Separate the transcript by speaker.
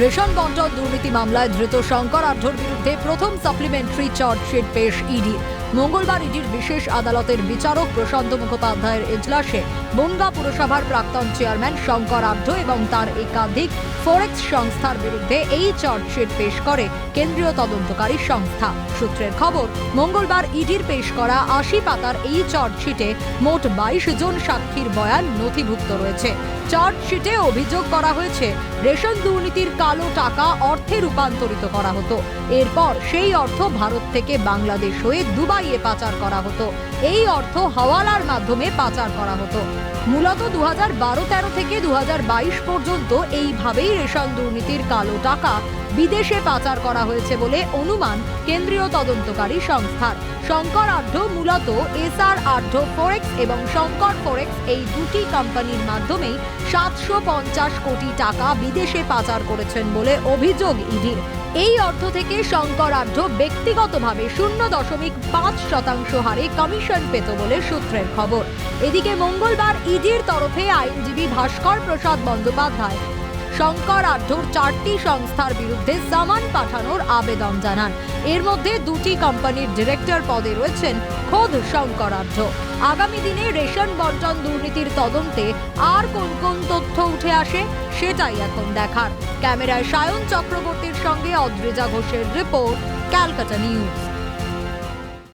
Speaker 1: Ration বন্টন দুর্নীতি মামলায় ধৃত শঙ্কর আঢ্যর বিরুদ্ধে প্রথম সাপ্লিমেন্টারি চার্জশিট পেশ ইডি। মঙ্গলবার ইডির বিশেষ আদালতের বিচারক প্রশান্ত মুখোপাধ্যায়ের এজলাসে বনগা পুরসভার প্রাক্তন চেয়ারম্যান শঙ্কর আঢ্য এবং তার একাধিক ফরেক্স সংস্থার বিরুদ্ধে এই চার্জশিট পেশ করে কেন্দ্রীয় তদন্তকারী সংস্থা। সূত্রের খবর, মঙ্গলবার ইডির পেশ করা আশি পাতার এই চার্জশিটে মোট বাইশ জন সাক্ষীর বয়ান নথিভুক্ত রয়েছে। চার্জশিটে অভিযোগ করা হয়েছে, রেশন দুর্নীতির কালো টাকা অর্থে রূপান্তরিত করা হতো। এরপর সেই অর্থ ভারত থেকে বাংলাদেশ হয়ে দুবাইয়ে পাচার করা হতো। এই অর্থ হাওয়ালার মাধ্যমে পাচার করা হতো। মূলত দু হাজার থেকে দু পর্যন্ত এইভাবেই রেশন দুর্নীতির কালো টাকা বিদেশে পাচার করা হয়েছে বলে অনুমান কেন্দ্রীয় তদন্তকারী সংস্থার। শঙ্কর আঢ্য মূলত এসআর আঢ্য ফরেক্স এবং শঙ্কর ফরেক্স এই দুটি কোম্পানির মাধ্যমেই সাতশো পঞ্চাশ কোটি টাকা বিদেশে পাচার করেছেন বলে অভিযোগ ইডির। এই অর্থ থেকে শঙ্কর আঢ্য ব্যক্তিগতভাবে শূন্য দশমিক পাঁচ শতাংশ হারে কমিশন পেত বলে সূত্রের খবর। এদিকে মঙ্গলবার ইডির তরফে আইনজীবী ভাস্কর প্রসাদ বন্দ্যোপাধ্যায়, শঙ্কর আঢ্যর চারটি সংস্থার বিরুদ্ধে সামান পাঠানোর আবেদন জানান। এর মধ্যে দুটি কোম্পানির ডিরেক্টর পদে রয়েছেন খোদ শঙ্কর আঢ্য আগামী দিনে রেশন বন্টন দুর্নীতির তদন্তে আর কোন কোন তথ্য উঠে আসে সেটাই এখন দেখার। ক্যামেরায় সায়ন চক্রবর্তীর সঙ্গে অদ্রিজা ঘোষের রিপোর্ট, ক্যালকাটা নিউজ।